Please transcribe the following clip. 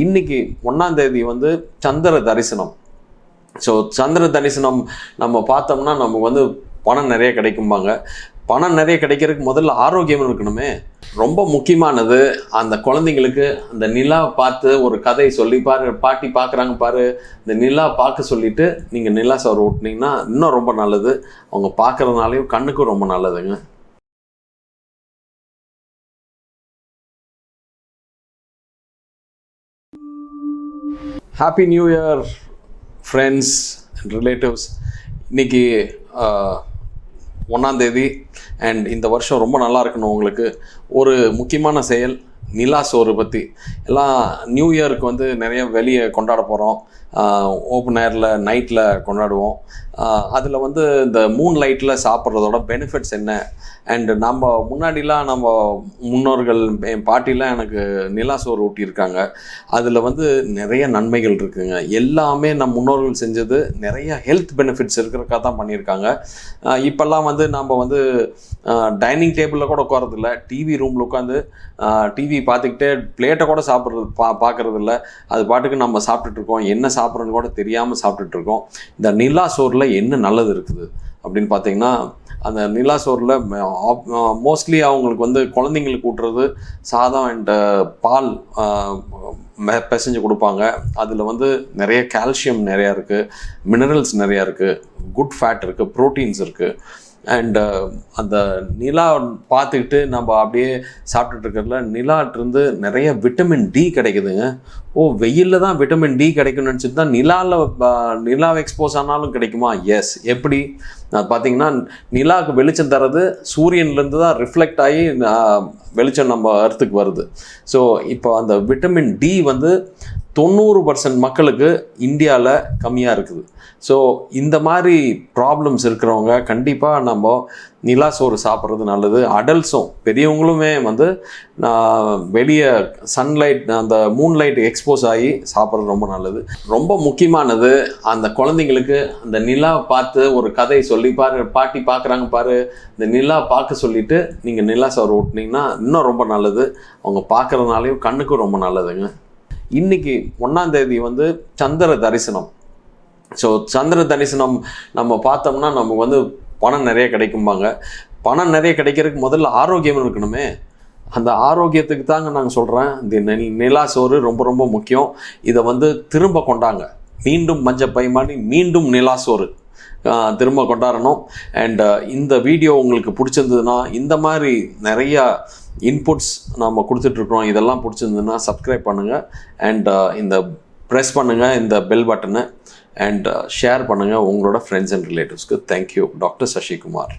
இன்னைக்கு ஒன்றாம் தேதி வந்து சந்திர தரிசனம். ஸோ சந்திர தரிசனம் நம்ம பார்த்தோம்னா நமக்கு வந்து பணம் நிறைய கிடைக்கும்பாங்க. பணம் நிறைய கிடைக்கிறதுக்கு முதல்ல ஆரோக்கியம் இருக்கணுமே. ரொம்ப முக்கியமானது அந்த குழந்தைங்களுக்கு அந்த நிலா பார்த்து ஒரு கதை சொல்லி பாரு பாட்டி பார்க்குறாங்க பாரு இந்த நிலா பார்க்க சொல்லிட்டு நீங்கள் நிலா சோறு ஓட்டினீங்கன்னா இன்னும் ரொம்ப நல்லது. அவங்க பார்க்குறதுனாலையும் கண்ணுக்கும் ரொம்ப நல்லதுங்க. Happy new year friends and relatives இன்னைக்கு ஒன்றாந்தேதி அண்ட் இந்த வருஷம் ரொம்ப நல்லா இருக்கணும் உங்களுக்கு. ஒரு முக்கியமான செயல் நிலா சோறு பற்றி எல்லாம் நியூ இயருக்கு வந்து நிறைய வெளியே கொண்டாட போகிறோம் ஓப்பன் ஏரில் நைட்டில் கொண்டாடுவோம். அதில் வந்து இந்த மூன் லைட்டில் சாப்பிட்றதோட பெனிஃபிட்ஸ் என்ன? அண்டு நம்ம முன்னாடிலாம் நம்ம முன்னோர்கள் என் பாட்டிலாம் எனக்கு நிலா சோறு ஊட்டியிருக்காங்க. அதில் வந்து நிறைய நன்மைகள் இருக்குங்க. எல்லாமே நம் முன்னோர்கள் செஞ்சது நிறைய ஹெல்த் பெனிஃபிட்ஸ் இருக்கிறக்கா தான் பண்ணியிருக்காங்க. இப்போல்லாம் வந்து நம்ம வந்து டைனிங் டேபிளில் கூட உட்காரதில்ல டிவி ரூமில் உட்காந்து டிவி பார்த்துக்கிட்டே பிளேட்டை கூட சாப்பிட்றது பா பார்க்குறதில்ல. அது பாட்டுக்கு நம்ம சாப்பிட்டுட்டு இருக்கோம். என்ன சாப்பிட்றோன்னு கூட தெரியாமல் சாப்பிட்டுட்ருக்கோம் இந்த நிலா சோறில் என்ன நல்லது இருக்குது? அப்படின்னு பார்த்தீங்கன்னா அந்த நிலா சோறில் மோஸ்ட்லி அவங்களுக்கு வந்து குழந்தைங்களுக்கு ஊட்டுறது சாதம் அண்ட் பால் பிசைஞ்சு கொடுப்பாங்க. அதில் வந்து நிறைய கால்சியம் நிறையா இருக்குது மினரல்ஸ் நிறையா இருக்குது குட் ஃபேட் இருக்குது ப்ரோட்டீன்ஸ் இருக்குது அண்ட் uh, அந்த நிலா பார்த்துக்கிட்டு நம்ம அப்படியே சாப்பிட்டுட்டு இருக்கிறதுல நிலாட்டிருந்து நிறைய விட்டமின் டி கிடைக்குதுங்க. ஓ வெயிலில் தான் விட்டமின் டி கிடைக்கும்னு நினச்சிட்டு தான் நிலாவில் நிலா எக்ஸ்போஸ் ஆனாலும் கிடைக்குமா? எஸ் எப்படி? பார்த்தீங்கன்னா நிலாவுக்கு வெளிச்சம் தர்றது சூரியன்லேருந்து தான் ரிஃப்ளெக்ட் ஆகி வெளிச்சம் நம்ம அர்த்துக்கு வருது. ஸோ இப்போ அந்த விட்டமின் டி வந்து தொண்ணூறு பர்சன்ட் மக்களுக்கு இந்தியாவில் கம்மியாக இருக்குது. ஸோ இந்த மாதிரி ப்ராப்ளம்ஸ் இருக்கிறவங்க கண்டிப்பாக நம்ம நிலா சோறு சாப்பிட்றது நல்லது. அடல்ட்ஸும் பெரியவங்களுமே வந்து நான் வெளியே சன்லைட் அந்த மூன்லைட் எக்ஸ்போஸ் ஆகி சாப்பிட்றது ரொம்ப நல்லது. ரொம்ப முக்கியமானது அந்த குழந்தைங்களுக்கு அந்த நிலா பார்த்து ஒரு கதை சொல்லி பாரு பாட்டி பார்க்குறாங்க பாரு இந்த நிலா பார்க்க சொல்லிட்டு நீங்கள் நிலா சோறு ஓட்டினீங்கன்னா இன்னும் ரொம்ப நல்லது. அவங்க பார்க்குறதுனாலையும் கண்ணுக்கும் ரொம்ப நல்லதுங்க. இன்னைக்கு ஒன்றாம் தேதி வந்து சந்திர தரிசனம். ஸோ சந்திர தரிசனம் நம்ம பார்த்தோம்னா நமக்கு வந்து பணம் நிறைய கிடைக்கும்பாங்க. பணம் நிறைய கிடைக்கிறதுக்கு முதல்ல ஆரோக்கியம் இருக்கணுமே. அந்த ஆரோக்கியத்துக்கு தாங்க நாங்கள் சொல்கிறேன் இந்த நில் நிலா சோறு ரொம்ப ரொம்ப முக்கியம். இதை வந்து திரும்ப கொண்டாங்க. மீண்டும் மஞ்சள் மாதிரி மீண்டும் நிலா சோறு. திரும்ப கொண்டாடணும். அண்ட் இந்த வீடியோ உங்களுக்கு பிடிச்சிருந்ததுன்னா இந்த மாதிரி நிறையா இன்புட்ஸ் நம்ம கொடுத்துட்ருக்குறோம். இதெல்லாம் பிடிச்சிருந்ததுன்னா சப்ஸ்கிரைப் பண்ணுங்கள் அண்ட் இந்த ப்ரெஸ் பண்ணுங்கள் இந்த பெல் பட்டனை அண்ட் ஷேர் பண்ணுங்கள் உங்களோட ஃப்ரெண்ட்ஸ் அண்ட் ரிலேட்டிவ்ஸ்க்கு தேங்க்யூ டாக்டர் சசிகுமார்.